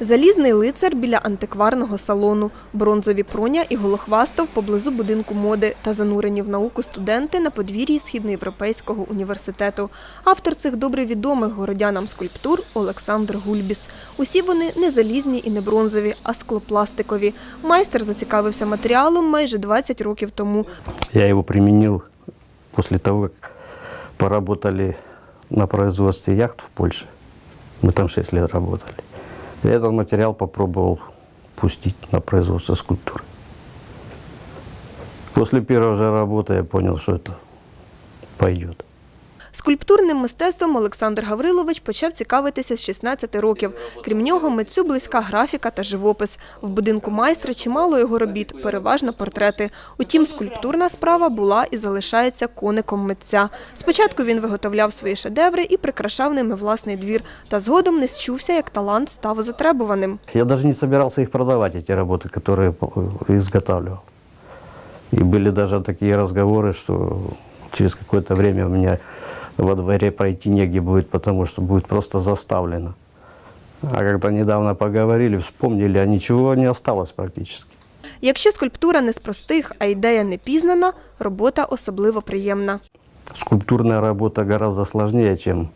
Залізний лицар біля антикварного салону, бронзові проня і голохвастов поблизу будинку моди та занурені в науку студенти на подвір'ї Східноєвропейського університету. Автор цих добре відомих городянам скульптур Олександр Гульбіс. Усі вони не залізні і не бронзові, а склопластикові. Майстер зацікавився матеріалом майже 20 років тому. Я его применил после того, как поработали на производстве яхт в Польше. Мы там 6 лет работали. Я этот материал попробовал пустить на производство скульптуры. После первой же работы я понял, что это пойдет. Скульптурним мистецтвом Олександр Гаврилович почав цікавитися з 16 років. Крім нього, митцю близька графіка та живопис. В будинку майстра чимало його робіт, переважно портрети. Утім, скульптурна справа була і залишається коником митця. Спочатку він виготовляв свої шедеври і прикрашав ними власний двір, та згодом не счувся, як талант став затребуваним. Я даже не собирался их продавать, эти работы, которые э, изготавливал. И были даже такие разговоры, что через какое-то время у меня во дворе пройти негде будет, потому что будет просто заставлено. А когда недавно поговорили, вспомнили, а ничего не осталось практически. Якщо скульптура не з простих, а ідея не пізнана, робота особливо приємна. Скульптурная работа гораздо сложнее, чем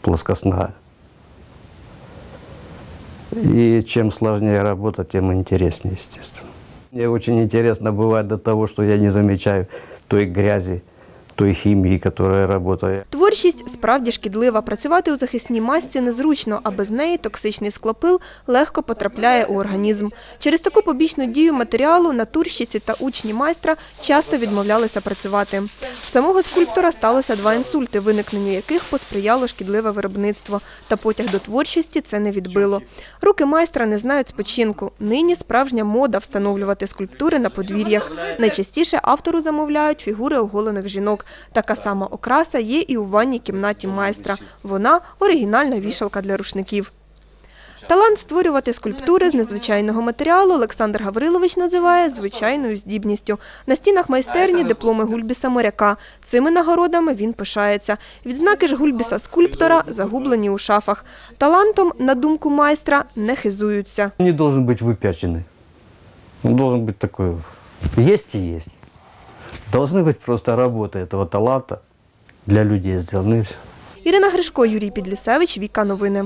плоскостная. И чем сложнее работа, тем интереснее, естественно. Мне очень интересно бывает до того, что я не замечаю той грязи, той хімії, яка працює. Творчість справді шкідлива. Працювати у захисній масці незручно, а без неї токсичний склопил легко потрапляє у організм. Через таку побічну дію матеріалу натурщиці та учні майстра часто відмовлялися працювати. Самого скульптора сталося два інсульти, виникненню яких посприяло шкідливе виробництво. Та потяг до творчості це не відбило. Руки майстра не знають спочинку. Нині справжня мода встановлювати скульптури на подвір'ях. Найчастіше автору замовляють фігури оголених жінок. Така сама окраса є і у ванній кімнаті майстра. Вона оригінальна вішалка для рушників. Талант створювати скульптури з незвичайного матеріалу Олександр Гаврилович називає звичайною здібністю. На стінах майстерні дипломи Гульбіса моряка. Цими нагородами він пишається. Відзнаки ж Гульбіса скульптора загублені у шафах. Талантом, на думку майстра, не хизуються. Не должен быть выпяченный. Он должен быть такой, есть и есть. Должны быть просто работы этого таланта для людей сделаны. и всё. Ірина Гришко, Юрій Підлісевич, Віка Новини.